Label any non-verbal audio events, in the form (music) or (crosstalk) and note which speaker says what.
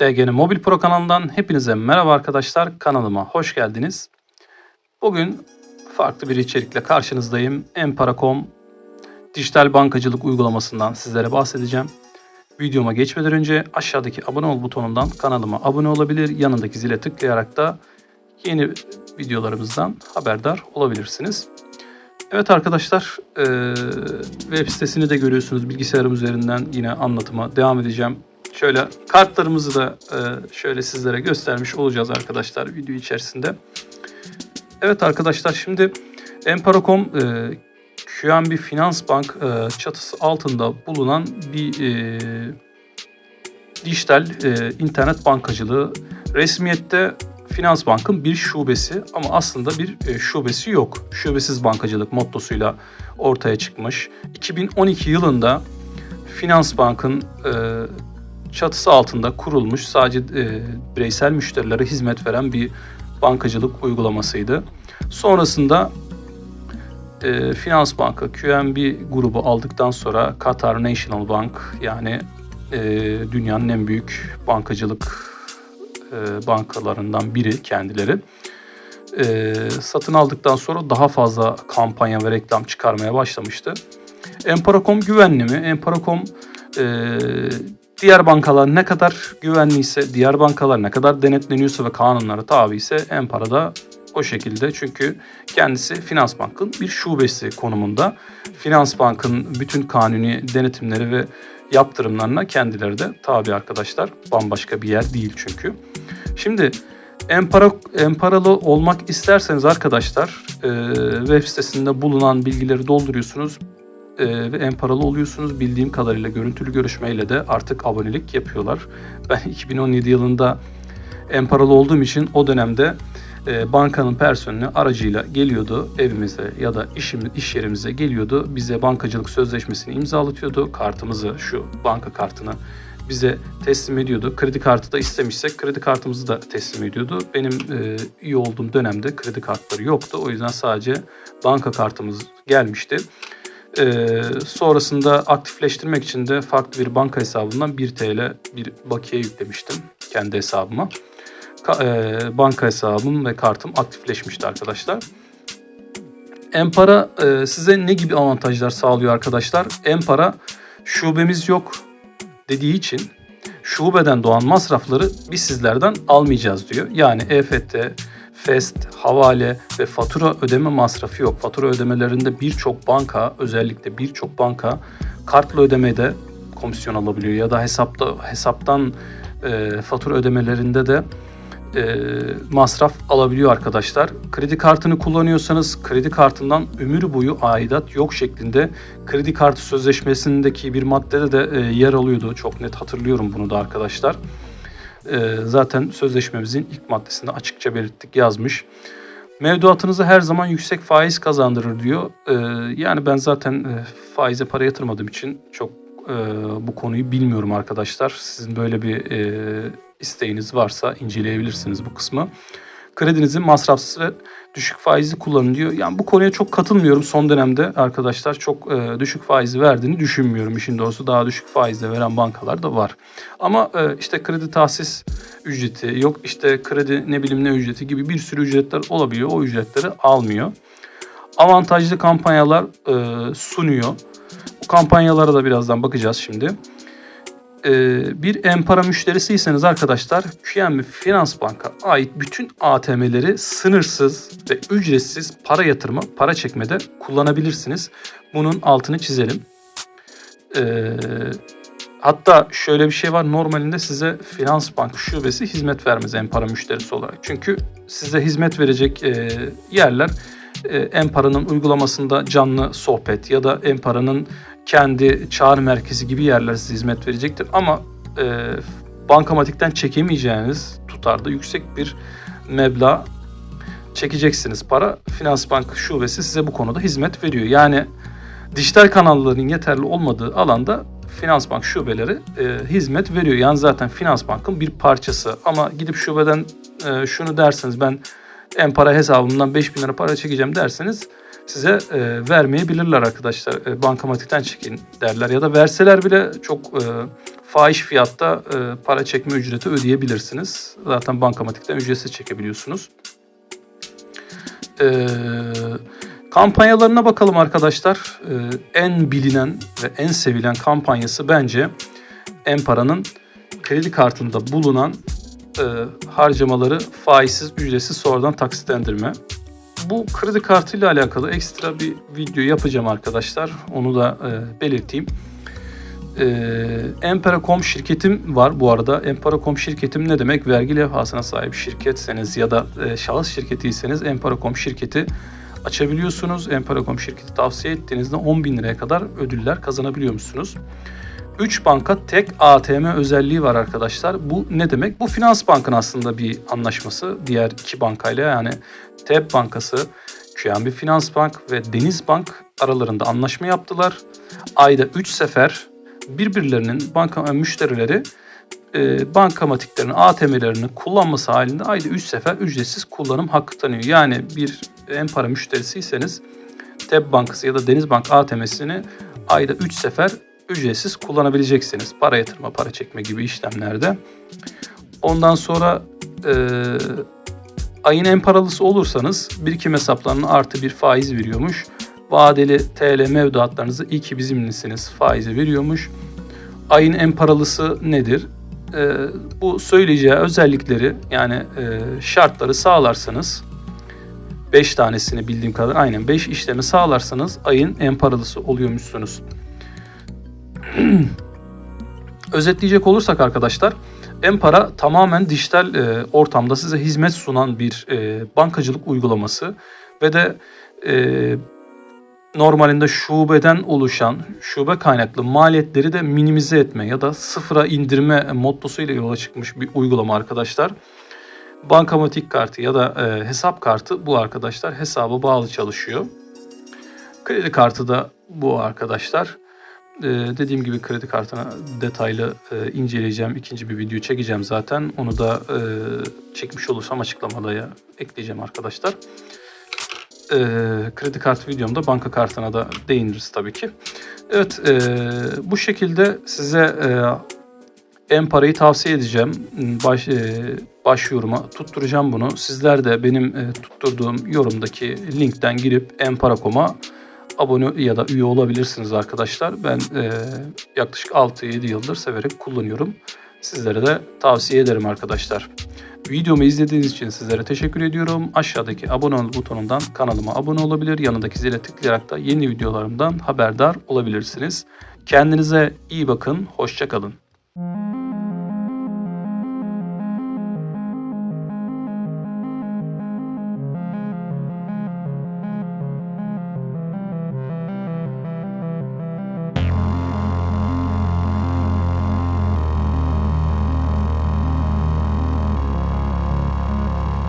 Speaker 1: DGN Mobil Pro kanalından hepinize merhaba arkadaşlar. Kanalıma hoş geldiniz. Bugün farklı bir içerikle karşınızdayım. Empara.com dijital bankacılık uygulamasından sizlere bahsedeceğim. Videoma geçmeden önce aşağıdaki abone ol butonundan kanalıma abone olabilir. Yanındaki zile tıklayarak da yeni videolarımızdan haberdar olabilirsiniz. Evet arkadaşlar web sitesini de görüyorsunuz bilgisayarım üzerinden yine anlatıma devam edeceğim. Şöyle kartlarımızı da eee, şöyle sizlere göstermiş olacağız arkadaşlar video içerisinde. Evet arkadaşlar şimdi Empara.com eee QNB Finans Bank eee, çatısı altında bulunan bir eee, dijital internet bankacılığı. Resmiyette Finans Bank'ın bir şubesi ama aslında bir e, şubesi yok. Şubesiz bankacılık mottosuyla ortaya çıkmış. 2012 yılında Finans Bank'ın e, çatısı altında kurulmuş sadece e, bireysel müşterilere hizmet veren bir bankacılık uygulamasıydı. Sonrasında e, Finans Bank'ı QNB grubu aldıktan sonra Qatar National Bank yani e, dünyanın en büyük bankacılık e, bankalarından biri kendileri. E, satın aldıktan sonra daha fazla kampanya ve reklam çıkarmaya başlamıştı. Empara.com güvenli mi? Empara.com e, diğer bankalar ne kadar güvenliyse, diğer bankalar ne kadar denetleniyorsa ve kanunlara tabi ise Empara da o şekilde. Çünkü kendisi Finans Bank'ın bir şubesi konumunda. Finans Bank'ın bütün kanuni denetimleri ve yaptırımlarına kendileri de tabi arkadaşlar. Bambaşka bir yer değil çünkü. Şimdi Empara, Emparalı olmak isterseniz arkadaşlar e, web sitesinde bulunan bilgileri dolduruyorsunuz e, ve Emparalı oluyorsunuz. Bildiğim kadarıyla görüntülü görüşmeyle de artık abonelik yapıyorlar. Ben (laughs) 2017 yılında Emparalı olduğum için o dönemde e, bankanın personeli aracıyla geliyordu evimize ya da işimiz, iş yerimize geliyordu. Bize bankacılık sözleşmesini imzalatıyordu. Kartımızı, şu banka kartını bize teslim ediyordu. Kredi kartı da istemişsek kredi kartımızı da teslim ediyordu. Benim e, iyi olduğum dönemde kredi kartları yoktu. O yüzden sadece banka kartımız gelmişti. E, sonrasında aktifleştirmek için de farklı bir banka hesabından 1 TL bir bakiye yüklemiştim kendi hesabıma. Ka- e, banka hesabım ve kartım aktifleşmişti arkadaşlar. Empara e, size ne gibi avantajlar sağlıyor arkadaşlar? Empara şubemiz yok dediği için şubeden doğan masrafları biz sizlerden almayacağız diyor. Yani EFT, FEST, havale ve fatura ödeme masrafı yok. Fatura ödemelerinde birçok banka özellikle birçok banka kartla ödemede komisyon alabiliyor ya da hesapta hesaptan e, fatura ödemelerinde de e, masraf alabiliyor arkadaşlar. Kredi kartını kullanıyorsanız kredi kartından ömür boyu aidat yok şeklinde kredi kartı sözleşmesindeki bir maddede de e, yer alıyordu. Çok net hatırlıyorum bunu da arkadaşlar. E, zaten sözleşmemizin ilk maddesinde açıkça belirttik yazmış. Mevduatınızı her zaman yüksek faiz kazandırır diyor. E, yani ben zaten e, faize para yatırmadığım için çok e, bu konuyu bilmiyorum arkadaşlar. Sizin böyle bir e, isteğiniz varsa inceleyebilirsiniz bu kısmı. Kredinizi masrafsız ve düşük faizli kullanın diyor. Yani bu konuya çok katılmıyorum son dönemde arkadaşlar. Çok e, düşük faizi verdiğini düşünmüyorum. İşin doğrusu daha düşük faizle veren bankalar da var. Ama e, işte kredi tahsis ücreti yok işte kredi ne bileyim ne ücreti gibi bir sürü ücretler olabiliyor. O ücretleri almıyor. Avantajlı kampanyalar e, sunuyor. Bu kampanyalara da birazdan bakacağız şimdi e, bir Empara müşterisiyseniz arkadaşlar QNB Finans Bank'a ait bütün ATM'leri sınırsız ve ücretsiz para yatırma, para çekmede kullanabilirsiniz. Bunun altını çizelim. E, hatta şöyle bir şey var. Normalinde size Finans Bank şubesi hizmet vermez Empara müşterisi olarak. Çünkü size hizmet verecek e, yerler Empara'nın uygulamasında canlı sohbet ya da Empara'nın kendi çağrı merkezi gibi yerler size hizmet verecektir. Ama e, bankamatikten çekemeyeceğiniz tutarda yüksek bir meblağ çekeceksiniz para. Finans Bank şubesi size bu konuda hizmet veriyor. Yani dijital kanalların yeterli olmadığı alanda Finans Bank şubeleri e, hizmet veriyor. Yani zaten Finans Bank'ın bir parçası. Ama gidip şubeden e, şunu derseniz ben en para hesabımdan 5000 lira para çekeceğim derseniz size e, vermeyebilirler arkadaşlar. E, bankamatikten çekin derler ya da verseler bile çok e, fahiş fiyatta e, para çekme ücreti ödeyebilirsiniz. Zaten bankamatikten ücretsiz çekebiliyorsunuz. Ee, kampanyalarına bakalım arkadaşlar. Ee, en bilinen ve en sevilen kampanyası bence Empara'nın kredi kartında bulunan e, harcamaları faizsiz, ücretsiz sonradan taksitlendirme. Bu kredi kartı ile alakalı ekstra bir video yapacağım arkadaşlar. Onu da e, belirteyim. E, Empara.com şirketim var bu arada. Empara.com şirketim ne demek? Vergi levhasına sahip şirketseniz ya da e, şahıs şirketiyseniz Empara.com şirketi açabiliyorsunuz. Empara.com şirketi tavsiye ettiğinizde 10 bin liraya kadar ödüller kazanabiliyor musunuz? 3 banka tek ATM özelliği var arkadaşlar. Bu ne demek? Bu Finans Bank'ın aslında bir anlaşması diğer iki bankayla yani TEB Bankası, QNB Finans Bank ve Deniz Bank aralarında anlaşma yaptılar. Ayda 3 sefer birbirlerinin banka müşterileri e, bankamatiklerin ATM'lerini kullanması halinde ayda 3 sefer ücretsiz kullanım hakkı tanıyor. Yani bir en para müşterisiyseniz TEB Bankası ya da Denizbank ATM'sini ayda 3 sefer ücretsiz kullanabileceksiniz. Para yatırma, para çekme gibi işlemlerde. Ondan sonra e, ayın en paralısı olursanız birikim hesaplarına artı bir faiz veriyormuş. Vadeli TL mevduatlarınızı iyi ki bizimlisiniz faizi veriyormuş. Ayın en paralısı nedir? E, bu söyleyeceği özellikleri yani e, şartları sağlarsanız 5 tanesini bildiğim kadar aynen 5 işlemi sağlarsanız ayın en paralısı oluyormuşsunuz. (clears throat) Özetleyecek olursak arkadaşlar Empara tamamen dijital e, ortamda size hizmet sunan bir e, bankacılık uygulaması ve de e, normalinde şubeden oluşan şube kaynaklı maliyetleri de minimize etme ya da sıfıra indirme mottosuyla yola çıkmış bir uygulama arkadaşlar. Bankamatik kartı ya da e, hesap kartı bu arkadaşlar hesaba bağlı çalışıyor. Kredi kartı da bu arkadaşlar. Ee, dediğim gibi kredi kartına detaylı e, inceleyeceğim. ikinci bir video çekeceğim zaten. Onu da e, çekmiş olursam açıklamada ekleyeceğim arkadaşlar. E, kredi kartı videomda banka kartına da değiniriz tabii ki. Evet e, bu şekilde size e, en parayı tavsiye edeceğim. Baş, e, başvuruma tutturacağım bunu. Sizler de benim e, tutturduğum yorumdaki linkten girip Empara.com'a abone ya da üye olabilirsiniz arkadaşlar. Ben e, yaklaşık 6-7 yıldır severek kullanıyorum. Sizlere de tavsiye ederim arkadaşlar. Videomu izlediğiniz için sizlere teşekkür ediyorum. Aşağıdaki abone ol butonundan kanalıma abone olabilir. Yanındaki zile tıklayarak da yeni videolarımdan haberdar olabilirsiniz. Kendinize iyi bakın. Hoşçakalın.